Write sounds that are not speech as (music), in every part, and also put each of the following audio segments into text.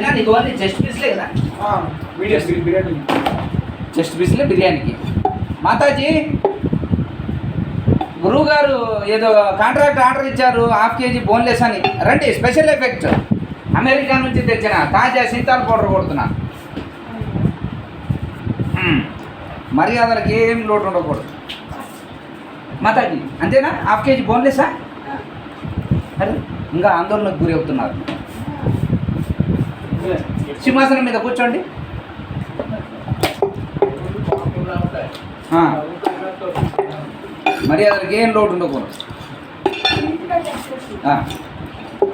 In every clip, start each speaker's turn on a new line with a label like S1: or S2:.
S1: చిన్న నీకు only chest పీస్లే కదా.
S2: బిర్యానీ.
S1: చెస్ట్ పీస్లే బిర్యానీకి. మాతాజీ గురువు గారు ఏదో కాంట్రాక్ట్ ఆర్డర్ ఇచ్చారు హాఫ్ కేజీ బోన్లెస్ అని. రండి స్పెషల్ ఎఫెక్ట్ అమెరికా నుంచి తెచ్చిన తాజా సీతాల పౌడర్ కొడుతున్నా. మర్యాదలకు ఏం లోటు ఉండకూడదు. మాతాజీ అంతేనా? హాఫ్ కేజీ బోన్లెస్సా అరే ఇంకా ఆందోళనకు గురి అవుతున్నారు. సింహాసనం మీద కూర్చోండి. ఆ, మర్యాదలకు ఏం లోటు ఉండకూడదు.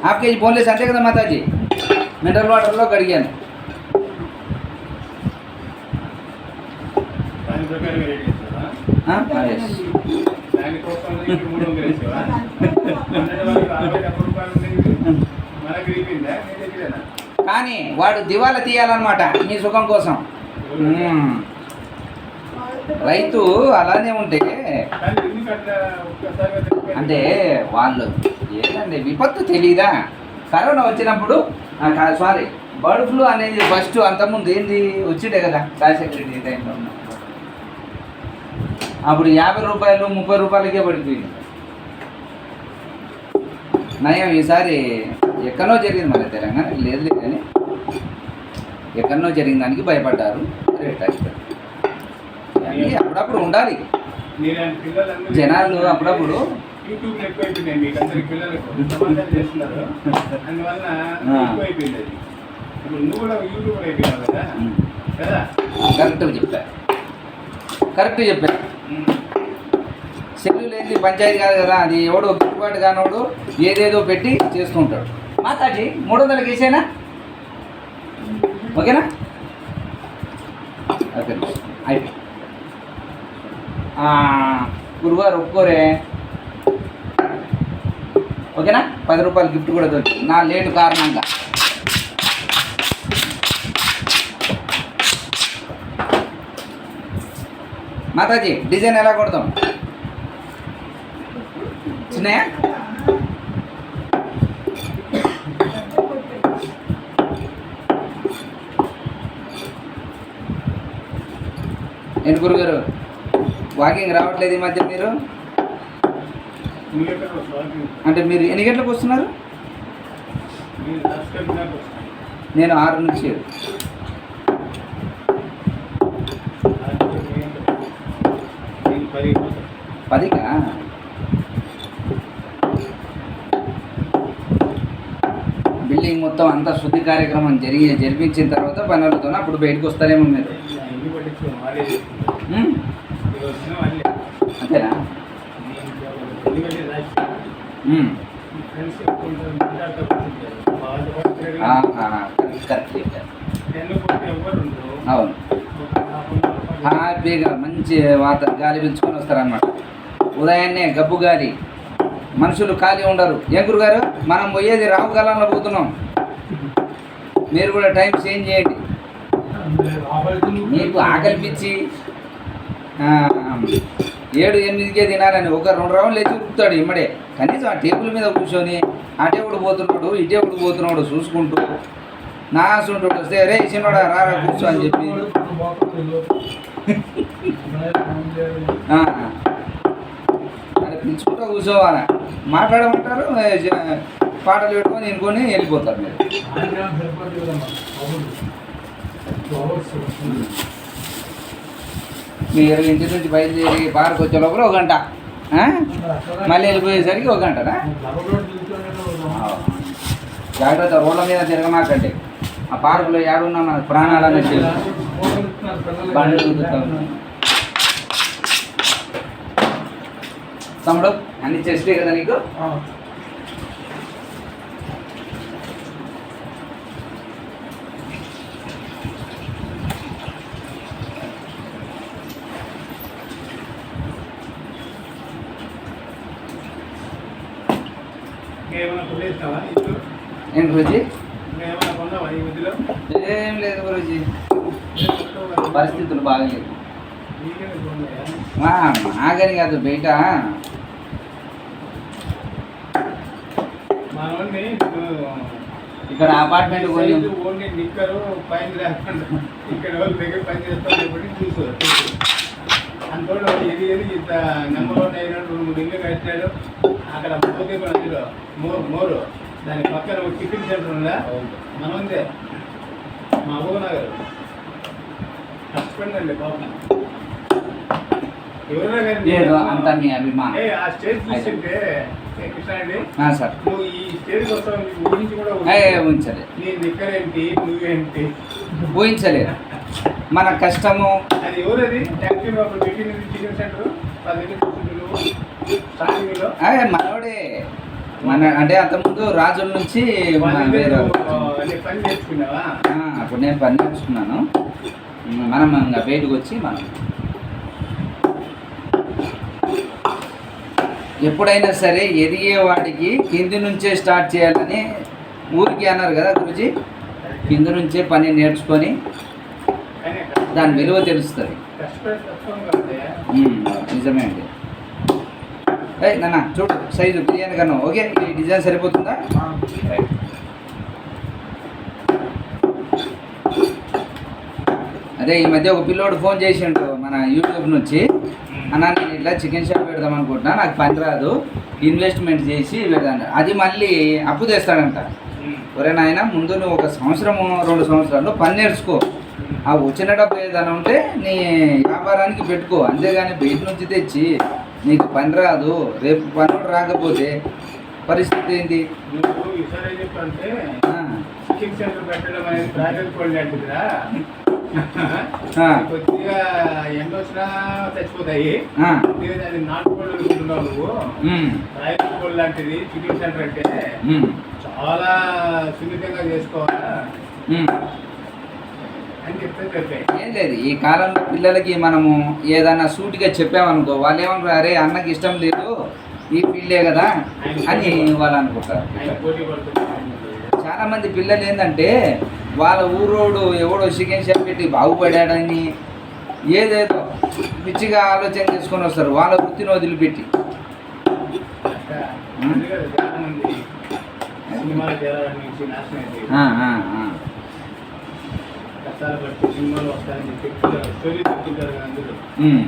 S1: హాఫ్ కేజీ బోన్లెస్ అంతే కదా మాతాజీ? మినరల్ వాటర్లో కడిగాను.
S2: దాని (laughs)
S1: కానీ వాడు దివాలా తీయాలన్నమాట మీ సుఖం కోసం. రైతు అలానే ఉంటే? అంటే వాళ్ళు ఏంటంటే విపత్తు తెలీదా? కరోనా వచ్చినప్పుడు సారీ బర్డ్ ఫ్లూ అనేది ఫస్ట్ అంతకుముందు ఏంది వచ్చిండే కదా రాజశేఖర రెడ్డి టైంలో. అప్పుడు యాభై రూపాయలు ముప్పై రూపాయలకే పడిపోయింది. నయం ఈసారి ఎక్కడో జరిగింది మన తెలంగాణ లేదు. కానీ ఎక్కడో జరిగిన దానికి భయపడ్డారు. రేట్ అప్పుడప్పుడు ఉండాలి. జనాలు అప్పుడప్పుడు
S2: యూట్యూబ్ ఎక్కువైపోయినాయి మీకు అందరికి పిల్లలకు. సమాధానం చేస్తున్నారు. అందువల్ల
S1: ఆ.
S2: ఎక్కువైపోయింది అది. ఇప్పుడు నువ్వు కూడా యూట్యూబ్ అయిపోయినావు కదా. కదా?
S1: కరెక్ట్గా చెప్పారు కరెక్ట్ చెప్పారు సెల్లు లేని పంచాయతీ కాదు కదా. అది ఎవడో గిట్టుబాటు కానోడు ఏదేదో పెట్టి చేస్తుంటాడు మాతాజీ మూడు వందలకి వేసేనా? ఓకేనా? ఓకే. అయిపోయి గురువారు ఒప్పుకోరే ఓకేనా? పది రూపాయలు గిఫ్ట్ కూడా దొరికింది. నా లేటు కారణంగా. మాతాజీ డిజైన్ ఎలా కొడతాం? చిన్నయా? ఏంటి గురుగారు? వాకింగ్ రావట్లేదు ఈ మధ్య మీరు? అంటే మీరు ఎన్ని గంటలకు వస్తున్నారు?
S2: నేను
S1: ఆరు నుంచి. పదిగా బిల్డింగ్ మొత్తం అంతా శుద్ధి కార్యక్రమం జరిగి జరిపించిన తర్వాత పనులతో అప్పుడు బయటకు వస్తారేమో మీరు. అంతేనా? కరెక్ట్ అవును. హ్యాపీగా మంచి వాత గాలి పీల్చుకొని వస్తారనమాట ఉదయాన్నే గబ్బు గాలి. మనుషులు ఖాళీ ఉండరు. ఏం గురుగారు? మనం పోయేది రావు కాలంలో పోతున్నాం. మీరు కూడా టైం చేంజ్ చేయండి. మీకు ఆకలి పిచ్చి ఆ, ఏడు ఎనిమిదికే తినాలని ఒక రెండు రౌండ్లు లేచి ఉరుకుతాడు ఇమ్మడే. కనీసం ఆ టేబుల్ మీద కూర్చొని అటేవుడు పోతున్నాడు ఇటేవుడు పోతున్నాడు చూసుకుంటూ నా అసంటోడు వస్తే రే చిన్నోడా రారా కూర్చో అని చెప్పి. (laughs) అరే పిలుచుకుంటూ కూర్చోవాలా. మాట్లాడమంటారు పాటలు పెట్టుకొని ఎన్నుకొని వెళ్ళిపోతారు మీరు. మీరు ఇంటి నుంచి బయలుదేరి పార్క్ వచ్చే లోపల ఒక గంట. మళ్ళీ వెళ్ళిపోయేసరికి ఒక గంటనా జాగ్రత్త రోడ్ల మీద తిరగమాకండి. ఆ పార్కులో ఏడున్నా మన ప్రాణాలు బండ్లు తమ్ముడు అన్ని చేస్తే కదా నీకు
S2: ఏమైనా కొనేస్తావా ఇల్లు
S1: ఏం గురుజీ? ఏం లేదు గురుజీ. పరిస్థితులు? మా మాగని కాదు బయట. ఇక్కడ అపార్ట్మెంట్ కొని
S2: సైజు ఓన్లీ నిక్కరు పైన లేకుండా ఇక్కడ వాళ్ళు దగ్గర పని చేస్తాం ఇప్పుడు చూసు అందులో ఇది ఏది ఇంత నెంబర్ వన్ రెండు మూడు ఇల్లు కట్టాడు అక్కడ మోదీ మోరు. దాని పక్కన ఒక టిఫిన్ సెంటర్ ఉందా? మన ఉందే మా ఊరు నగర్. కష్టపడండి పాపం. ఎవరైనా కానీ ఆ స్టేజ్
S1: సార్.
S2: నువ్వు ఈ స్టేజ్ కోసం ఊహించి కూడా ఊహించలేదు.
S1: ఊహించలేదు
S2: నీ నిక్కరేంటి నువ్వేంటి?
S1: ఊహించలేదు మన కష్టము.
S2: అది ఎవరది? ట్యాక్సీ చికెన్ సెంటర్ పది
S1: మనోడే. మన అంటే అంతకుముందు రాజుల నుంచి అప్పుడు నేను పని నేర్చుకున్నాను మనం ఇంకా బయటకు వచ్చి మనం ఎప్పుడైనా సరే ఎదిగే వాడికి కింది నుంచే స్టార్ట్ చేయాలని ఊరికి అన్నారు కదా గురుజీ? కింది నుంచే పని నేర్చుకొని
S2: కానీ
S1: దాని విలువ తెలుస్తుంది. నిజమే అండి. ఏ నాన్న చూడు సైజు బిర్యానీ కన్నా ఓకే? ఈ డిజైన్ సరిపోతుందా? రైట్. అదే ఈ మధ్య ఒక పిల్లోడు ఫోన్ చేసిండు మన యూట్యూబ్ నుంచి. అన్న నేను ఇట్లా చికెన్ షాప్ పెడదాం అనుకుంటున్నా నాకు పని రాదు ఇన్వెస్ట్మెంట్ చేసి పెడదాను అది మళ్ళీ అప్పు తెస్తాడంట. ఒరే నాయన ముందు నువ్వు ఒక సంవత్సరం రెండు సంవత్సరాలు పని నేర్చుకో. ఆ వచ్చిన డబ్బు ఏదైనా ఉంటే నీ వ్యాపారానికి పెట్టుకో. అంతేగాని బయట నుంచి తెచ్చి నీకు పని రాదు రేపు పని రాకపోతే పరిస్థితి ఏంటి.
S2: కొద్దిగా ఎండ వచ్చినా చచ్చిపోతాయి. అనుకుంటున్నావు నువ్వు. డ్రాగన్ కోల్డ్ లాంటిది చికెన్ సెంటర్ అంటే చాలా సున్నితంగా చేసుకోవాలా?
S1: ఏం లేదు ఈ కాలంలో పిల్లలకి మనము ఏదన్నా సూటిగా చెప్పామనుకో వాళ్ళు ఏమనుకో అరే అన్నకి ఇష్టం లేదు ఈ ఫీల్డే కదా అని వాళ్ళు అనుకుంటారు.
S2: ఆయన పోటీ పడుతున్నాడు
S1: చాలా మంది పిల్లలు ఏంటంటే వాళ్ళ ఊరోడు ఎవడో చికెన్ షాప్ పెట్టి బాగుపడాడని ఏదేదో పిచ్చిగా ఆలోచన చేసుకొని వస్తారు వాళ్ళ వృత్తిని వదిలిపెట్టి.
S2: అట్లా ఉంది కదా చాలా మంది సినిమాలు చేరాలని నుంచి నాశనం అయింది
S1: ఆ, ఆ, ఆ.
S2: కష్టాలు పట్టి సినిమాలు వస్తాయని చెప్పి స్టోరీ
S1: ఉమ్.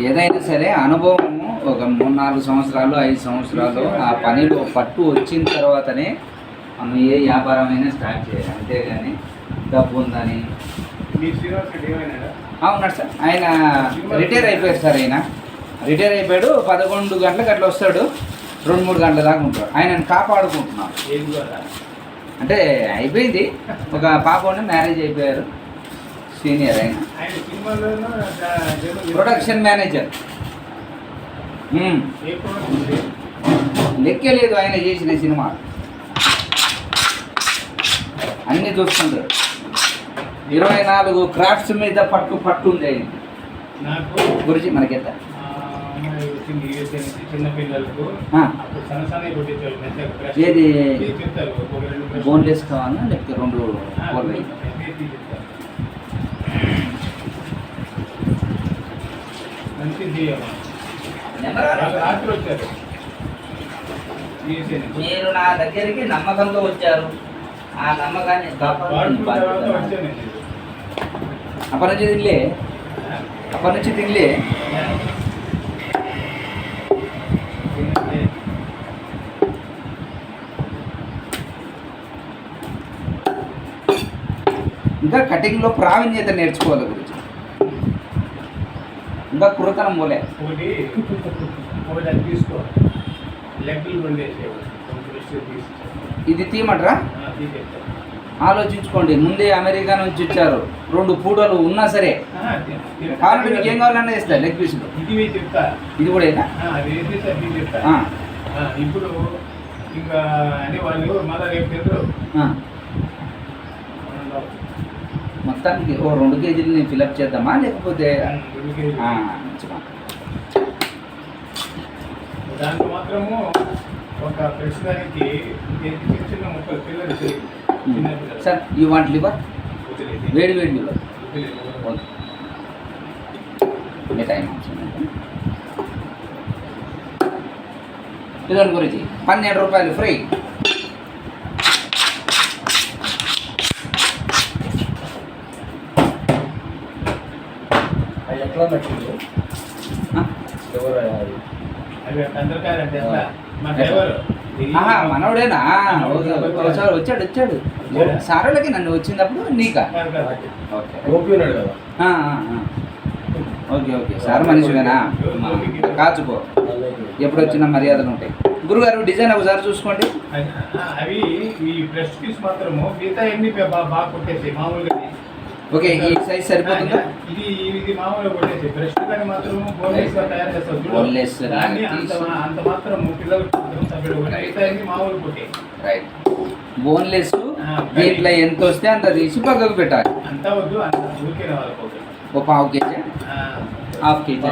S1: ఏదైనా సరే అనుభవము ఒక మూడు నాలుగు సంవత్సరాలు ఐదు సంవత్సరాలు ఆ పనిలో పట్టు వచ్చిన తర్వాతనే మనం ఏ వ్యాపారమైనా స్టార్ట్ చేయాలి. అంతేగాని డబ్బు ఉందని. ఉన్నాడు సార్. ఆయన రిటైర్ అయిపోయారు సార్ ఆయన. రిటైర్ అయిపోయాడు పదకొండు గంటలకు అట్లా వస్తాడు. రెండు మూడు గంటల దాకా ఉంటాడు. ఆయనను కాపాడుకుంటున్నాం.
S2: ఏం ద్వారా?
S1: అంటే అయిపోయింది. ఒక పాప ఉండి మ్యారేజ్ అయిపోయారు. సీనియర్ ఆయన. Production manager. లెక్కే లేదు ఆయన చేసిన సినిమా. అన్నీ చూస్తుంటారు. ఇరవై నాలుగు క్రాఫ్ట్స్ మీద పట్టు పట్టు ఉంది ఆయన గురించి మనకెంత?
S2: అమ్మాయి వచ్చింది యూఎస్ఏ నుంచి చిన్న పిల్లలకు
S1: ఆ.
S2: అప్పుడు సన్న కొట్టించారు
S1: ఏది? బోన్లెస్ కావాలా లేకపోతే రెండు
S2: రాత్రి వచ్చారు.
S1: మీరు నా దగ్గరికి నమ్మకంతో వచ్చారు. ఆ నమ్మకాన్ని అప్పటి నుంచి అప్పటి నుంచి ఇంకా కటింగ్లో ప్రావీణ్యత నేర్చుకోవాలి గురించి ఇంకా కురతనం పోలే.
S2: ఒకటి ఒకటి తీసుకో.
S1: ఇది తీయమంటారా. ఆలోచించుకోండి. ముందే అమెరికా నుంచి వచ్చారు. రెండు పూటలు ఉన్నా సరే. కావాలంటే మీకు ఏం కావాలన్నా ఇస్తా లెగ్ పీసులు
S2: ఇది
S1: కూడా
S2: ఇప్పుడు ఇంకా అంటే వాళ్ళు మళ్ళీ రేపు.
S1: మొత్తానికి ఓ రెండు కేజీలు నేను ఫిలప్ చేద్దామా లేకపోతే? ఆ, మంచి మాట.
S2: దాంట్లో మాత్రము ఒక ప్రస్తుతానికి ఏంటి చిన్న చిన్న ముక్కలు పిల్లలు తెలియదు చిన్న పిల్లలు
S1: సార్ యూ వాంట్ లివర్
S2: వదిలేది.
S1: వేడి వేడి లివర్
S2: వదిలేది.
S1: ఓకే మీ టైం అవసరం ఇదండి గురించి పన్నెండు రూపాయలు ఫ్రీ
S3: అది ఎట్లా నచ్చింది? ఎవరు అది?
S2: అవి కందరకాయలంటే ఎట్లా మా డ్రైవర్.
S1: ఆహా మనోడేనా? Okay, okay. ఒకసారి వచ్చాడు వచ్చాడు. సారోళ్ళకి నన్ను వచ్చినప్పుడు నీకా? ఓకే.
S3: కదా.
S1: Okay okay. సార్ మనిషివేనా? కాచుకో. ఎప్పుడు వచ్చినా మర్యాదలు ఉంటాయి. గురుగారు డిజైన్ ఒకసారి చూసుకోండి.
S2: అవి ఈ బ్రెస్ట్ పీస్ మాత్రము మిగతా ఎన్ని బాగా బాగా కొట్టేసి మామూలుగా
S1: ఓకే ఈ సైజ్ సరిపోతుందా?
S2: ఇది ఇది మామూలుగా కొట్టేసి బ్రెస్ట్ కానీ మాత్రం బోన్లెస్ తయారు చేస్తారు దాన్ని అంత. అంత మాత్రం పిల్లలకు అన్ని మామూలు కొట్టే.
S1: రైట్ బోన్లెస్ దీంట్లో ఎంత వస్తే అంత తీసి పక్కకు పెట్టాలి.
S2: అంతా వద్దు ఊరికే ఒకటి.
S1: ఒక పావు కేజీ? Half KG.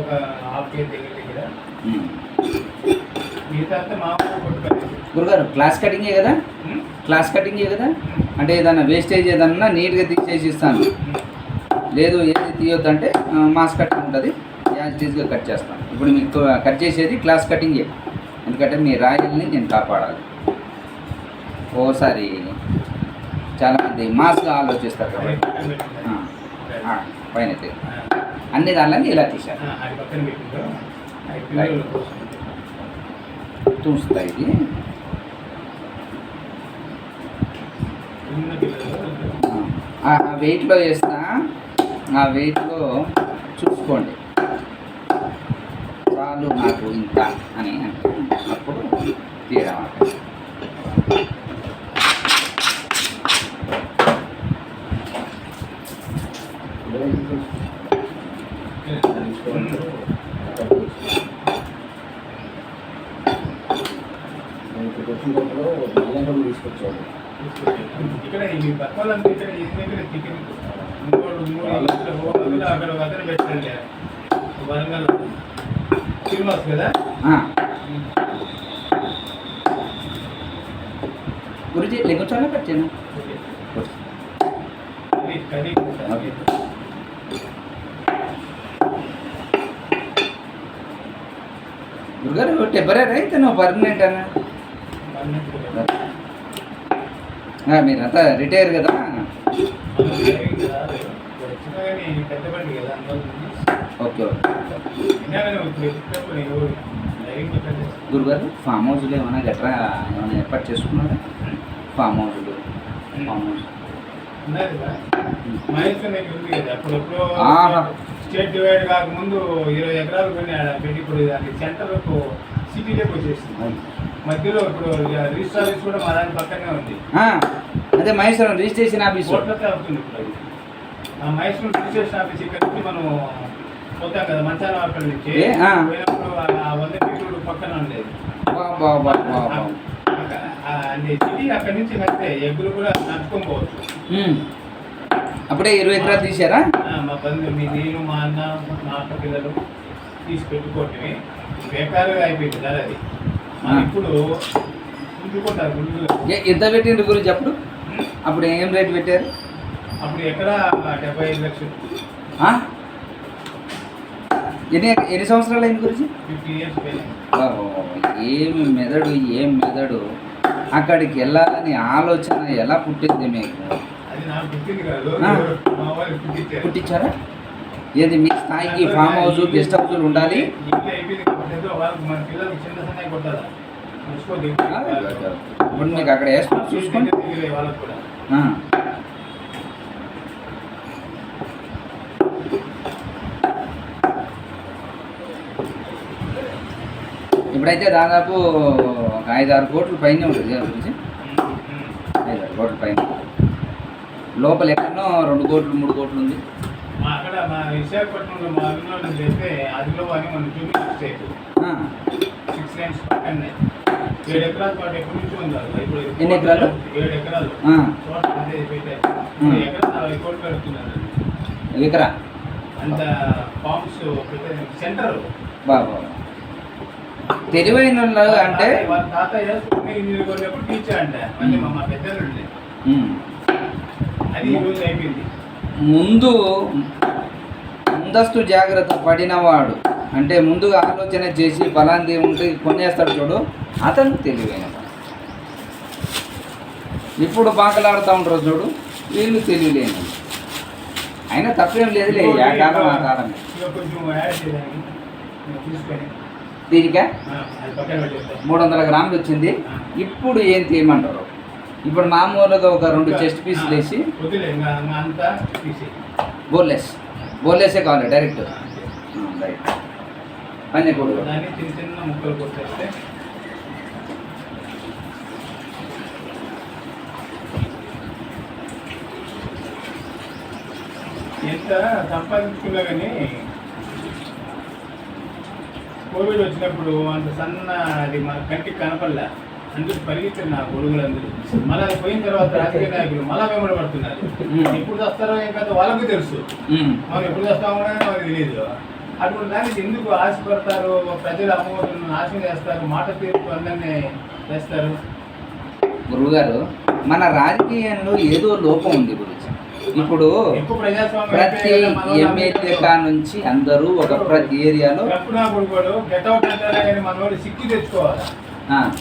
S2: ఒక హాఫ్ కేజీ దగ్గర దగ్గర.
S1: ఉమ్.
S2: మిగతా అంతా మామూలు కొట్టుకోవాలి.
S1: గురుగారు క్లాస్ కటింగే కదా? క్లాస్ కటింగే కదా? అంటే ఏదైనా వేస్టేజ్ ఏదన్నా నీట్గా తీసేసి ఇస్తాను లేదు ఏది తీయొద్దంటే మాస్ కటింగ్ ఉంటుంది. యాజ్ ఈజ్గా కట్ చేస్తాను. ఇప్పుడు మీకు కట్ చేసేది క్లాస్ కటింగే ఎందుకంటే మీ రాయల్ని నేను కాపాడాలి. ఓసారి చాలామంది మాస్గా ఆలోచిస్తారు కాబట్టి పైన. అన్ని దానిలని ఇలా తీశారు. చూస్తాయి ఇది
S2: చిన్న పిల్లలు
S1: ఆ వెయిట్లో చేస్తా. ఆ వెయిట్లో చూసుకోండి. చాలు నాకు ఇంత అని అంటే అప్పుడు తీయడం
S3: తీసుకొచ్చాడు
S2: ఇక్కడ ఈ బట్టలంతా ఇక్కడ ఈ దగ్గర చికెన్ మూడు మూడు ఇంచుల హోటల్ అక్కడ వదిలి పెట్టండి వరంగల్ శ్రీనివాస్ కదా?
S1: ఆ. గురుజీ లెగ్గుచాలో పెట్టాను?
S2: Curry curry
S1: okay. గురుగారు టెంపరీ అయితే నువ్వు పర్మనెంట్ అన్న? ఆ, మీరంతా రిటైర్ కదా. ఓకే గురుగారు ఫామ్ హౌస్లో ఏమైనా గట్రా ఏమైనా ఏర్పాటు చేసుకున్నారా? ఫామ్ హౌస్లు ఫామ్ హౌస్.
S2: స్టేట్ డివైడ్ కాకముందు ఇరవై ఎకరాలు కొని ఆడ పెట్టి ఇప్పుడు అది సెంటర్ సిటీలోకి వచ్చేసింది మధ్యలో ఇప్పుడు రిజిస్టర్ ఆఫీస్ కూడా మా దాని పక్కనే ఉంది.
S1: అదే మహేశ్వరం రిజిస్ట్రేషన్ ఆఫీసు
S2: కోట్లతో అవుతుంది ఇప్పుడు ఆ మైసూర్ రిజిస్ట్రేషన్ ఆఫీస్ ఇక్కడ నుంచి మనం పోతాం కదా మంచాల అక్కడ నుంచి. పోయినప్పుడు ఆ- వంద మీటర్లు పక్కన ఉండేది. అంటే సిటీ అక్కడ నుంచి వస్తే ఎగ్గులు కూడా నడుచుకొని పోవచ్చు.
S1: అప్పుడే ఇరవై ఎకరాలు తీసారా
S2: మా బంధు మీ నేను మా అన్న మా అక్క పిల్లలు తీసి పెట్టుకోవటమే. బేకారుగా అయిపోయింది కదా అది. ఇప్పుడు
S1: ఎంత పెట్టిండ్రు గురించి అప్పుడు? అప్పుడు ఏం రేట్ పెట్టారు?
S2: అప్పుడు ఎక్కడ డెబ్బై ఐదు లక్షలు?
S1: ఎన్ని ఎన్ని సంవత్సరాలు అయింది గురించి? ఏమి మెదడు ఏం మెదడు. అక్కడికి వెళ్ళాలని ఆలోచన ఎలా పుట్టింది మీకు?
S2: పుట్టించారా
S1: ఏది? మీ స్థాయికి ఫామ్ హౌస్ గెస్ట్ హౌస్లు ఉండాలి? ఇప్పుడు మీకు అక్కడ వేసుకొని చూసుకోండి. ఇప్పుడైతే దాదాపు ఒక ఐదు ఆరు కోట్ల పైన ఉంటుంది గురించి ఐదు ఆరు కోట్ల పైన. లోపల ఎక్కడో రెండు కోట్లు మూడు కోట్లు ఉంది.
S2: మా అక్కడ మా విశాఖపట్నంలో మా అభిమానులు చేస్తే అదిలో అని మనం చూపించే. సిక్స్ లైన్స్ పక్కనే. ఏడు ఎకరాల తోట ఎప్పటి నుంచి ఉండాలి? ఇప్పుడు
S1: ఎన్ని ఎకరాలు?
S2: ఏడు ఎకరాలు. తోట అదే పెట్టారు. ఎకరా. నలభై కోట్లు పెడుతున్నారు.
S1: ఎకరా?
S2: అంత ఫార్మ్స్ పెట్టారు సెంటర్.
S1: బాబా. తెలివైన అంటే?
S2: తాతయ్య టీచర్ అంట. మళ్ళీ మా మా పెద్దలు అది ఈ రోజు అయిపోయింది.
S1: ముందు ముందస్తు జాగ్రత్త పడినవాడు. అంటే ముందుగా ఆలోచన చేసి ఫలాంది ఉంటే కొనేస్తాడు చూడు అతను తెలివైన. ఇప్పుడు పాకలాడుతూ ఉంటారు చూడు వీళ్ళు తెలియలేని. అయినా తప్పేం లేదులే ఆ కాలం ఆ కాలం దీనికా మూడు వందల గ్రాములు వచ్చింది. ఇప్పుడు ఏం తీయమంటారు? ఇప్పుడు మామూలుగా ఒక రెండు చెస్ట్ పీసులు వేసి బోల్లెస్ బోల్లెసే కావాలి డైరెక్ట్. రైట్ పని కూడా
S2: దాన్ని చిన్న చిన్న ముక్కలు కొట్టేస్తే. ఎంత సంపాదించుకున్నా కానీ కోవిడ్ వచ్చినప్పుడు అంత సన్న అది మన కంటికి కనపడలే. అందరూ పరిగెత్తారు నా గొడుగులందరూ మళ్ళీ పోయిన తర్వాత రాజకీయ నాయకులు మళ్ళా వెంబడి పడుతున్నారు. ఎప్పుడు వస్తారో ఏం కదా వాళ్ళకు తెలుసు. మనం ఎప్పుడు చేస్తామో కూడా మనకు తెలియదు. అటువంటి దానికి ఎందుకు ఆశపడతారు? ప్రజలు అమ్మోతులను నాశనం చేస్తారు. మాట తీర్పు అందరినీ చేస్తారు
S1: గురువుగారు మన రాజకీయంలో ఏదో లోపం ఉంది గురించి ఇప్పుడు ప్రతి ఎమ్మెల్యే కా నుంచి అందరూ ఒక ప్రతి ఏరియాలో
S2: సిక్కి తెచ్చుకోవాలి?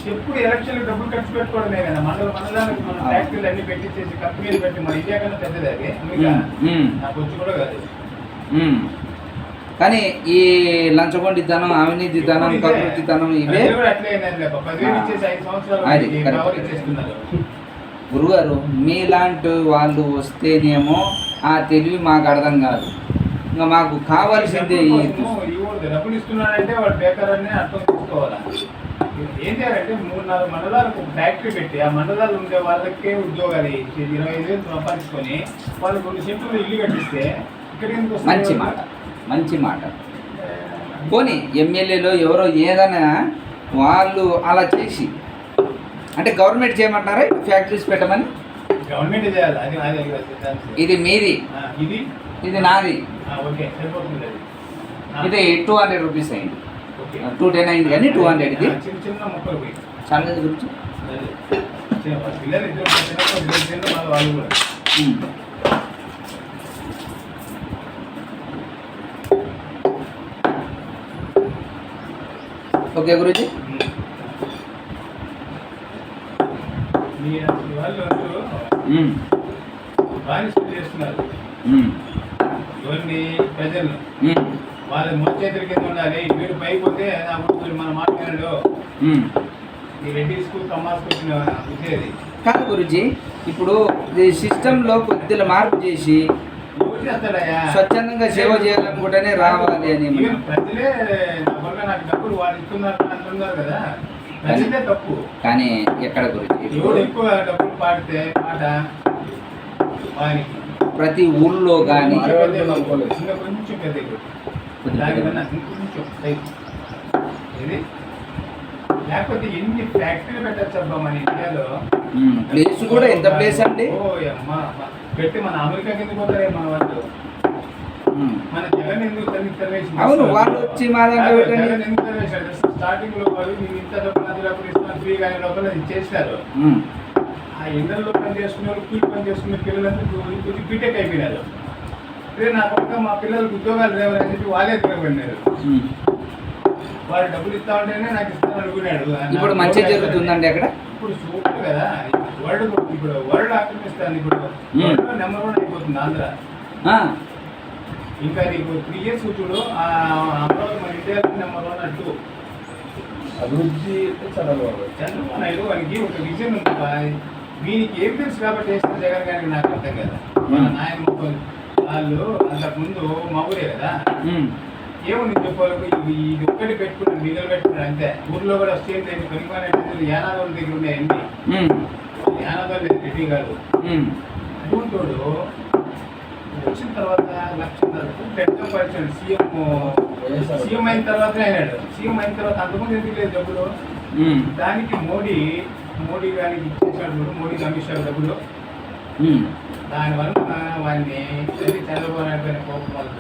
S2: ఎప్పుడు ఎలక్షన్ డబ్బులు ఖర్చు పెట్టుకోవడమే కదా. మన
S1: ఆ.
S2: ఫ్యాక్టరీలు అన్ని పెట్టించేసి కంపెనీలు పెట్టి మన ఇండియా కన్నా పెద్దది అది. నాకు వచ్చి కూడా కాదు.
S1: కానీ ఈ లంచగొండితనం అవినీతితనం కకృతితనం ఇవే అది గురుగారు మీలాంటి వాళ్ళు వస్తేనేమో ఆ తెలివి మాకు అర్థం కాదు. ఇంకా మాకు కావాల్సిందే ఈ
S2: డబ్బులు ఇస్తున్నాడంటే వాడు బేకర్ అని అర్థం చేసుకోవాలా? ఏం చేయాలంటే మూడు నాలుగు మండలాలకు ఫ్యాక్టరీ పెట్టి ఆ మండలాలు ఉండే వాళ్ళకే ఉద్యోగాలు ఇచ్చి ఇరవై ఐదు వేలు సంపాదించుకొని వాళ్ళు రెండు సెంట్లు ఇల్లు కట్టిస్తే ఇక్కడ?
S1: మంచి మాట. మంచి మాట. పోనీ ఎమ్మెల్యేలో ఎవరో ఏదైనా వాళ్ళు అలా చేసి అంటే గవర్నమెంట్ చేయమంటున్నారా ఫ్యాక్టరీస్ పెట్టమని?
S2: గవర్నమెంట్ చేయాలి. అది.
S1: ఇది మీది.
S2: ఇది?
S1: ఇది నాది.
S2: ఓకే. సరిపోతుంది
S1: ఇది టూ హండ్రెడ్ రూపీస్ అయింది. టూ టెన్ అయింది కానీ టూ హండ్రెడ్ ఇది.
S2: ఆ, చిన్న చిన్న ముక్కలు పోయి.
S1: చాలా గురించి. ఓకే గురుజీ.
S2: చేస్తున్నారు వాళ్ళ మోచేతుల కింద ఉండాలి. వీడు పైపోతే అప్పుడు మన మాట వినడు
S1: ఉమ్.
S2: ఈ రెడ్డి స్కూల్ కమ్మా స్కూల్ వచ్చేది
S1: కాదు గురుజీ ఇప్పుడు సిస్టంలో కొద్దిగా మార్పు చేసి స్వచ్ఛందంగా సేవ చేయాలనుకుంటేనే రావాలి అని
S2: ప్రజలే నా నాకు డబ్బులు వాళ్ళు ఇస్తున్నారు అంటున్నారు కదా. ప్రజలే తప్పు.
S1: కానీ ఎక్కడ గురించి
S2: ఎక్కువ డబ్బులు పాడితే పాట
S1: ప్రతి ఊళ్ళో కానీ
S2: కొంచెం పెద్ద ఇది లేకపోతే ఎన్ని ఫ్యాక్టరీలు పెట్టచ్చు అబ్బా మన ఇండియాలో?
S1: ప్లేస్ కూడా ఎంత ప్లేస్ అండి?
S2: ఓ అమ్మ. పెట్టి మన అమెరికా కింద పోతారే మన వాళ్ళు. మన జగన్ ఎందుకు తల్లి
S1: అవును వాళ్ళు వచ్చి మా పెట్టండి.
S2: జగన్ ఎందుకు స్టార్టింగ్లో వాళ్ళు మీరు ఇంత డబ్బులు డబ్బులు ఇస్తున్నారు ఫ్రీ కానీ డబ్బులు అది
S1: ఉమ్.
S2: ఆ ఎండల్లో పని చేసుకునే వాళ్ళు కూలి పని చేసుకునే పిల్లలందరూ బీటెక్ అయిపోయినారు. రే నా పక్క మా పిల్లలకు ఉద్యోగాలు లేవని చెప్పి వాళ్ళే తిరగబడినారు. వాళ్ళు డబ్బులు ఇస్తా ఉంటేనే నాకు ఇస్తాను అనుకున్నాడు.
S1: ఇప్పుడు మంచి జరుగుతుందండి అక్కడ?
S2: ఇప్పుడు సూపర్ కదా. వరల్డ్ ఇప్పుడు వరల్డ్ ఆక్రమిస్తాను ఇప్పుడు. నెంబర్ వన్ అయిపోతుంది ఆంధ్ర. ఇంకా నీకు త్రీ ఇయర్స్ చూడు ఆ అమరావతి మన ఇండియాలో నెంబర్ వన్ అంటూ.
S3: అభివృద్ధి బాగుంది.
S2: చంద్రబాబు నాయుడు వానికి ఒక విజన్ ఉంది. బా. వీనికి ఏం తెలుసు కాబట్టి వేసిన జగన్ గారికి నాకు అర్థం కదా. మన నాయన వాళ్ళు అంతకుముందు మా ఊరే కదా. ఏముంది చెప్పాలకు ఇది ఒక్కటి పెట్టుకున్నాడు మిగలు పెట్టుకున్నాడు అంతే ఊర్లో కూడా స్టేట్ దగ్గర పనికిమానే యానాదోళ్ళ దగ్గర ఉన్నాయి అన్ని
S1: ఉమ్.
S2: యానాదోళ్ళు లేదు రెడ్డి గారు
S1: ఉమ్.
S2: అటువంటి వచ్చిన తర్వాత లక్షన్నర పెద్ద పరిచయం సీఎం సీఎం అయిన తర్వాతనే అయినాడు సీఎం అయిన తర్వాత అంతకుముందు ఎందుకు లేదు డబ్బులు. దానికి మోడీ మోడీ గారికి ఇచ్చేసాడు మోడీ అమిత్ షా డబ్బులు. దానివల్ల వాడిని చంద్రబాబు కోపం వలన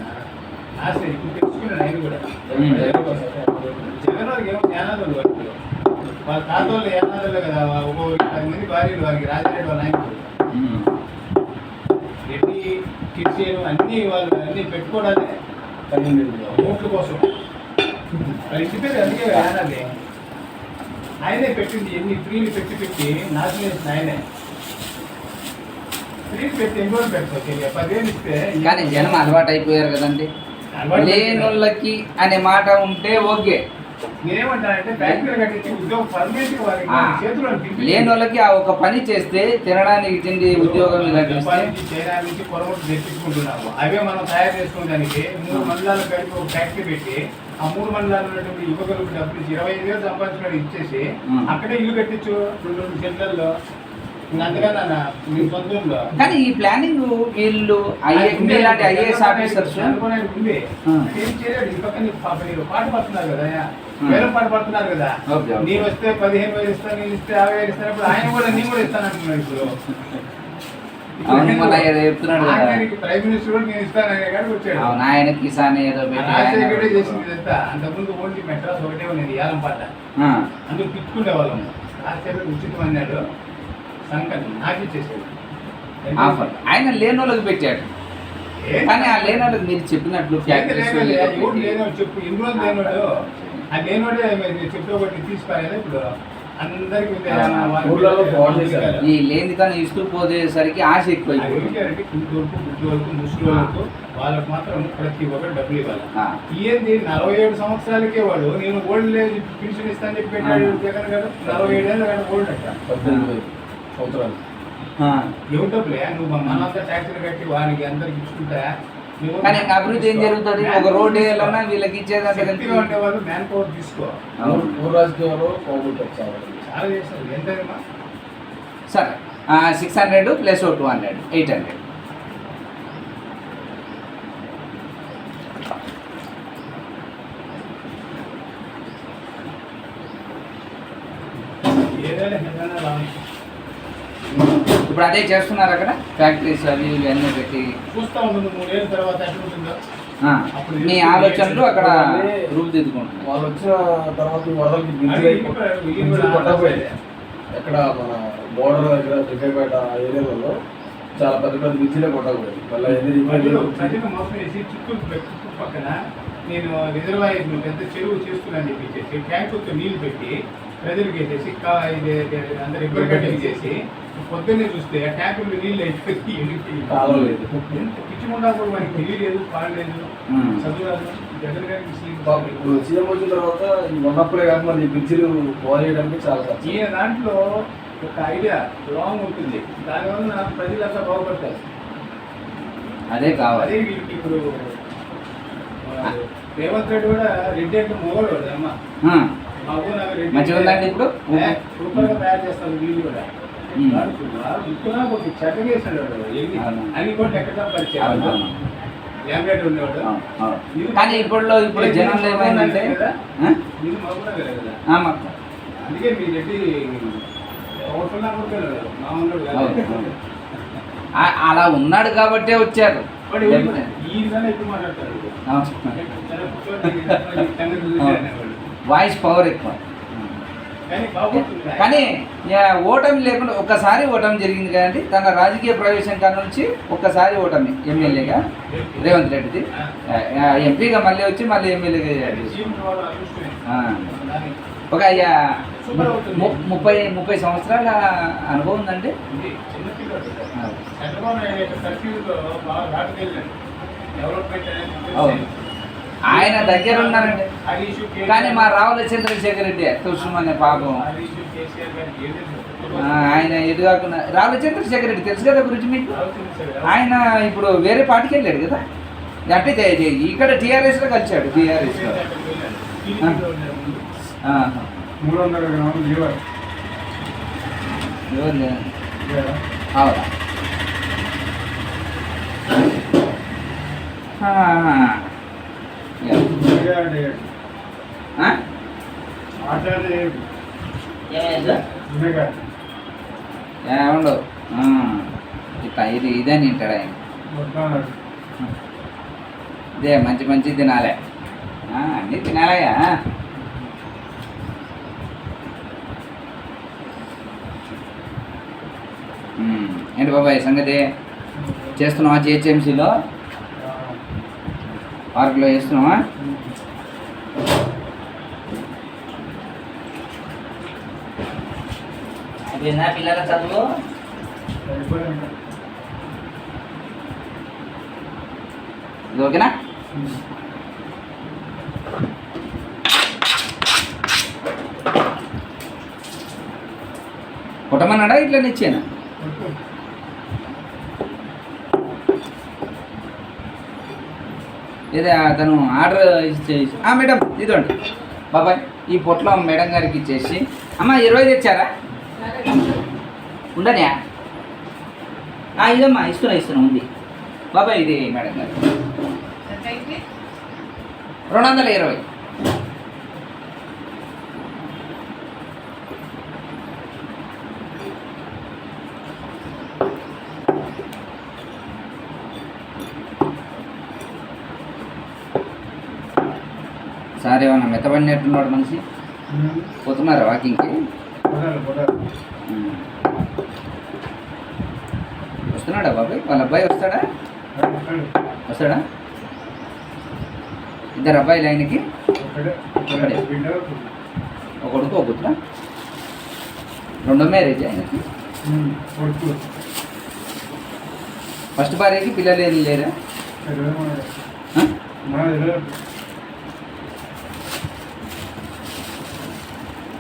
S2: నాశనం ఇప్పుడు తెలుసుకున్నాడు ఆయన కూడా. జగన్ వారికి ఏమో జ్ఞానాదులు వాళ్ళు వాళ్ళ తాత వాళ్ళు ఏనాదులు కదా ఒక్కొక్కరికి పది మంది భార్యలు వారికి రాజారెడ్డి వాళ్ళ ఆయన. రెడ్డి కిడ్సీలు అన్ని వాళ్ళు అన్ని పెట్టుకోవడాలే. ఓట్ల కోసం. వాళ్ళ ఇంటి పేరు అందుకే యానాది ఆయనే పెట్టింది ఎన్ని ఫ్రీలు పెట్టి పెట్టి నాశనం చేసిన ఆయనే ఫ్రీలు పెట్టి ఎన్ని రోజులు పెడతావు తెలియ పదివేలు ఇస్తే
S1: కానీ జనం అలవాటు అయిపోయారు కదండి లేనోళ్ళకి అనే మాట ఉంటే ఓకే.
S2: పర్మనెంట్ వారికి
S1: ఆ. ఒక పని చేస్తే తినడానికి తిండి ఉద్యోగం
S2: నుంచి కొరమూట తెప్పించుకుంటున్నాము అవే మనం తయారు చేసుకోవడానికి మూడు మండలాలు కలిపి ఒక ఫ్యాక్టరీ పెట్టి ఆ మూడు మండలాలు ఉన్నటువంటి యువకులకు డబ్బులు ఇరవై ఐదు వేలు సంపాదించుకుని ఇచ్చేసి. అక్కడే ఇల్లు కట్టించు రెండు రెండు సెంట్లలో
S1: కానీ ఈ ప్లానింగ్ వీళ్ళు మీలాంటి ఐఏఎస్ ఆఫీసర్స్
S2: పాట పడుతున్నారు కదా
S1: ఆ.
S2: వేరే పాట పడుతున్నారు కదా. నేను వస్తే పదిహేను వేలు ఇస్తాను నేను ఇస్తే యాభై వేలు ఇస్తాను ఆయన కూడా నేను కూడా ఇస్తాను అంటున్నాడు ఇప్పుడు. ప్రైమ్ మినిస్టర్ కూడా నేను వచ్చాడు.
S1: అవును ఆయన కిసాన్ ఏదో
S2: రాజశేఖరే చేసింది అంతకుముందు ఓన్లీ ఒకటే ఉన్నది యాలం పాట. అందుకు రాజశేఖర్ ఉచితం అన్నాడు. సంకల్పం నాకు ఇచ్చేసాడు
S1: ఆఫర్ ఆయన లేనోళ్ళకి పెట్టాడు.
S2: ఏ-
S1: కానీ ఆ లేనోళ్ళకి మీరు చెప్పినట్లు ఫ్యాక్టరీస్
S2: చెప్పు రోజులు లేనోడు ఆ లేనోడే ఒకటి ఇప్పుడు? వాళ్ళకి.
S1: ఈ లేని కానీ ఇస్తూ పోయేసరికి ఆశ
S2: గుడ్డోళ్ళకు ముసలోళ్ళకు వాళ్ళకు మాత్రం ప్రతి ఒక్కరు డబ్బులు ఇవ్వాలి. ఏంది నలభై ఏడు సంవత్సరాలకే వాడు. నేను ఓల్డ్ ఏజ్ పెన్షన్ ఇస్తానని చెప్పి పెట్టాడు జగన్ గారు. నలభై ఏడేళ్ళు కానీ ఓల్డ్ అంట.
S3: పద్దెనిమిది సంవత్సరాలు
S1: ఆ.
S2: ఏమిటప్పులే నువ్వు మనంతా ట్యాక్సీలు కట్టి వానికి అందరికి ఇచ్చుకుంటా?
S1: కానీ ఇంకా అభివృద్ధి ఏం జరుగుతుంది? ఒక రోడ్డు వేయాలన్నా వీళ్ళకి
S2: ఉండేవాళ్ళు మ్యాన్ పవర్ తీసుకో.
S3: రాజకీయాలు పోగొట్టారు చాలా
S2: చేస్తారు. ఎంతైనా
S1: సరే. Six hundred plus two hundred eight hundred
S2: ఏదైనా ఏదైనా రావాలి.
S1: ఇప్పుడు అదే చేస్తున్నారు అక్కడ? ఫ్యాక్టరీస్ అవి ఇవి అన్నీ పెట్టి.
S2: చూస్తా ఉంటుంది మూడేళ్ళ తర్వాత ఎట్లా ఉంటుందో.
S1: ఆ, మీ ఆలోచనలు అక్కడ రూపుదిద్దుకుంటున్నారు
S3: వాళ్ళు వచ్చిన తర్వాత వరదలకి
S2: అది
S3: బిందులు
S2: ఇప్పుడు వీళ్ళు
S3: బిందులు
S2: కూడా
S3: కొట్టకపోయింది ఎక్కడ మన బోర్డర్ దగ్గర దిగ్గపేట ఏరియాలలో చాలా పెద్ద పెద్ద బిందులే కొట్టకపోయింది మళ్ళీ
S2: పక్కన నేను రిజర్వాయర్ పెద్ద చెరువు చేస్తున్నాను చెప్పి ట్యాంకుతో నీళ్ళు పెట్టి ప్రజలకు వేసేసి అందరు కటింగ్ చేసి పొద్దున్నే చూస్తే ఆ ట్యాంకులు నీళ్ళు అయిపోయి ఎంత కూడా మనకి తెలియలేదు పాడలేదు. చదువురాదు. జగన్ గారికి సీఎం
S3: పాపం ఇప్పుడు సీఎం వచ్చిన తర్వాత ఈ ఉన్నప్పుడే కాకుండా ఈ బ్రిడ్జిలు పోలేయడానికి చాలా
S2: ఈయన దాంట్లో ఒక ఐడియా లాంగ్ ఉంటుంది. దానివల్ల ప్రజలంతా బాగుపడతారు.
S1: అదే కావాలి.
S2: అదే వీళ్ళకి ఇప్పుడు రేవంత్ రెడ్డి కూడా రెడ్డి అంటే మొగడు అమ్మ.
S1: మంచిగా ఉందండి ఇప్పుడు?
S2: తయారు చేస్తారు వీళ్ళు కూడా. ఎక్కడ పరిచయం
S1: ఆ. కానీ ఇప్పుడు ఇప్పుడు జనంలో ఏమైందంటే.
S2: అందుకే మీ రెడ్డి
S1: అలా ఉన్నాడు కాబట్టే వచ్చారు. (laughs)
S2: ఈ
S1: వాయిస్ పవర్ ఎక్కువ.
S2: కానీ
S1: ఓటమి లేకుండా ఒక్కసారి ఓటమి జరిగింది కదండి. తన రాజకీయ ప్రవేశం కాడ నుంచి ఒక్కసారి ఓటమి ఎమ్మెల్యేగా. రేవంత్ రెడ్డిది. ఎంపీగా మళ్ళీ వచ్చి మళ్ళీ ఎమ్మెల్యేగా ఒక ముప్పై ముప్పై సంవత్సరాల అనుభవం ఉందండి. అవును. ఆయన దగ్గర ఉన్నారండి. కానీ మా రావుల చంద్రశేఖర్ రెడ్డి తులసిమనే పాపం. ఆయన ఎదు కాకుండా రావుల చంద్రశేఖర్ రెడ్డి తెలుసు కదా గురించి మీకు. ఆయన ఇప్పుడు వేరే పార్టీకి వెళ్ళాడు కదా? అంటే తే- తే- ఇక్కడ టీఆర్ఎస్లో కలిశాడు టీఆర్ఎస్లో
S2: టీడీపీలో ఉన్నాడు ముందు.
S1: ఆహా.
S2: మూడు వందల గ్రాములు లీవర్
S1: ఎవరు లేరు. అవునా ఆ. ఆ? ఏమండు ఆ. ఇట్లా ఇది ఇదే తింటాడు ఆయన. ఇదే మంచి మంచి తినాలే. అన్నీ తినాలయ్యా. ఏంటి బాబాయ్ సంగతి? చేస్తున్నావా జిహెచ్ఎంసీలో? పార్కులో చేస్తున్నావా? అయిపోయిందా పిల్లల చదువు? ఇది ఓకేనా? కొట్టమన్నాడా ఇట్లా నిచ్చాను?
S2: ఇదే
S1: లేదా అతను ఆర్డర్ ఇచ్చేసి మేడం ఇదండి బాబాయ్ ఈ పొట్లో మేడం గారికి ఇచ్చేసి. అమ్మ ఇరవై తెచ్చారా? ఉండనియా ఆ, ఇదమ్మా ఇస్తున్నా ఇస్తున్నా ఉంది. బాబాయ్ ఇది మేడం గారు. రెండు వందల ఇరవై. సార్ ఏమన్నా మెత్తబడినట్టున్నాడు మనిషి. పోతున్నారా వాకింగ్కి. వస్తున్నాడా బాబాయ్ వాళ్ళ అబ్బాయి వస్తాడా? వస్తాడా? ఇద్దరు అబ్బాయిలు ఆయనకి? ఒక కొడుకు ఒక పుత్ర. రెండో మ్యారేజ్ ఆయనకి. ఫస్ట్ భార్యకి పిల్లలు ఏం లేరా?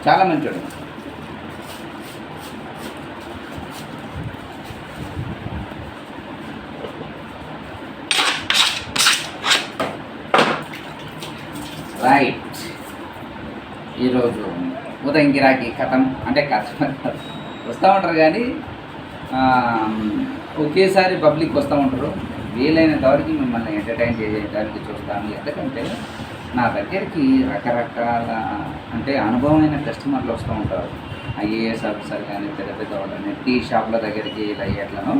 S1: చాలా మంచోడు. రైట్ ఈరోజు ఉదయం గిరాకీ కథం అంటే కస్టమర్ వస్తూ ఉంటారు కానీ ఒకేసారి పబ్లిక్ వస్తూ ఉంటారు. వీలైనంత వరకు మిమ్మల్ని ఎంటర్టైన్ చేయడానికి చూస్తాను. ఎందుకంటే నా దగ్గరికి రకరకాల అంటే అనుభవమైన కస్టమర్లు వస్తూ ఉంటారు. ఐఏఎస్ ఆఫీసర్ కానీ పెద్ద పెద్ద వాళ్ళని టీ షాప్ల దగ్గరికి ఇలా ఎట్లను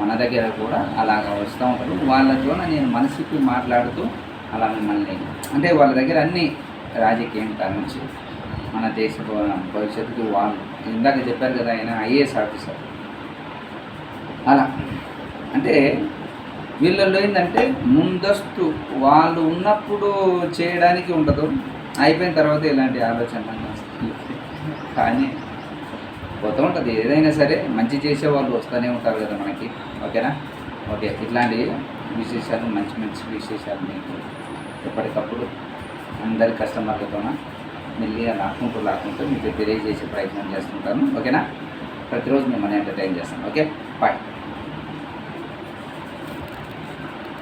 S1: మన దగ్గర కూడా అలాగ వస్తూ ఉంటారు. వాళ్ళతో నేను మనసుకి మాట్లాడుతూ అలా మిమ్మల్ని అంటే వాళ్ళ దగ్గర అన్ని రాజకీయం నుంచి మన దేశ భవిష్యత్తుకి వాళ్ళు ఇందాక చెప్పారు కదా ఆయన ఐఏఎస్ ఆఫీసర్. అలా. అంటే వీళ్ళల్లో ఏంటంటే ముందస్తు వాళ్ళు ఉన్నప్పుడు చేయడానికి ఉండదు అయిపోయిన తర్వాత ఇలాంటి ఆలోచన కానీ పోతూ ఉంటుంది. ఏదైనా సరే మంచి చేసే వాళ్ళు వస్తూనే ఉంటారు కదా మనకి. ఓకేనా? ఓకే. ఇట్లాంటి విశేషాలు మంచి మంచి విశేషాలు మీకు. ఎప్పటికప్పుడు అందరి కస్టమర్లతోన మెల్లిగా లాక్కుంటూ లాక్కుంటూ మీకు తెలియజేసే ప్రయత్నం చేస్తుంటాను. ఓకేనా? ప్రతిరోజు మిమ్మల్ని ఎంటర్టైన్ చేస్తాను ఓకే? బాయ్.